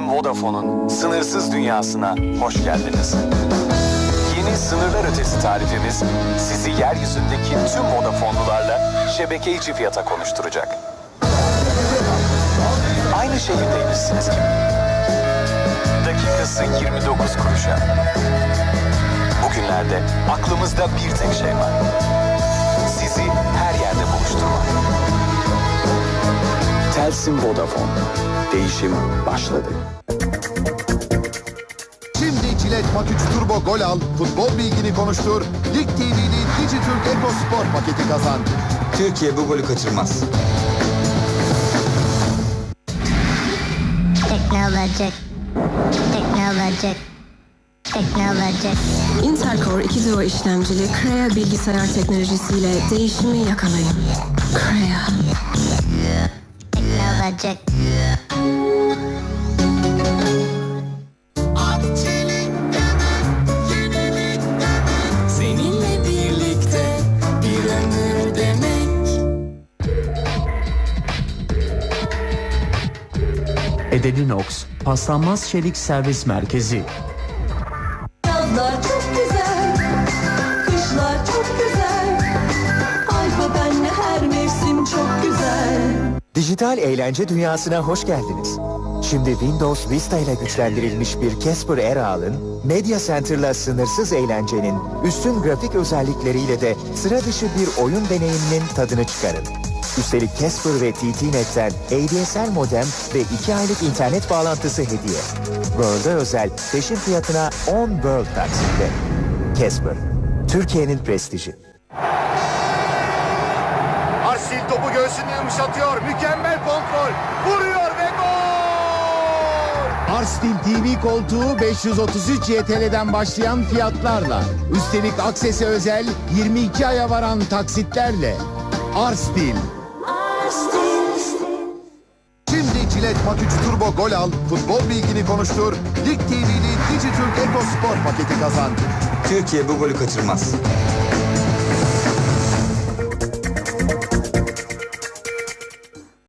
Vodafone'un sınırsız dünyasına hoş geldiniz. Yeni sınırlar ötesi tarifimiz sizi yeryüzündeki tüm Vodafone'lularla şebeke içi fiyata konuşturacak. Aynı şehirdeymişsiniz gibi. Dakikası 29 kuruşa. Bugünlerde aklımızda bir tek şey var. Sizi Telsim Vodafone. Değişim başladı. Şimdi Cilet Mak 3 Turbo gol al, futbol bilgini konuştur, Lig TV'nin Dijitürk Eko Spor paketi kazan. Türkiye bu golü kaçırmaz. Technologic. Technologic. Technologic. Intel Core 2 Duo işlemcili Crea bilgisayar teknolojisiyle değişimi yakalayın. Crea. Technologic. Seninle birlikte bir ömür demek. Edelinox Paslanmaz Çelik Servis Merkezi Yazlar çok güzel, kışlar çok güzel. Ayva benle her mevsim çok güzel. Dijital eğlence dünyasına hoş geldiniz. Şimdi Windows Vista ile güçlendirilmiş bir Casper Era alın, Media Center'la sınırsız eğlencenin üstün grafik özellikleriyle de sıra dışı bir oyun deneyiminin tadını çıkarın. Üstelik Casper ve TT-Net'ten ADSL modem ve 2 aylık internet bağlantısı hediye. World'a özel peşin fiyatına 10 World taksitle. Casper, Türkiye'nin prestiji. Topu göğsünde yumuşatıyor, mükemmel kontrol, vuruyor ve gol! Arstil TV koltuğu 533 YTL'den başlayan fiyatlarla, üstelik aksese özel 22 aya varan taksitlerle. Arstil. Şimdi Cilet Mak 3 Turbo gol al, futbol bilgini konuştur, Lig TV'nin Dijitürk Eko Spor paketi kazan. Türkiye bu golü kaçırmaz.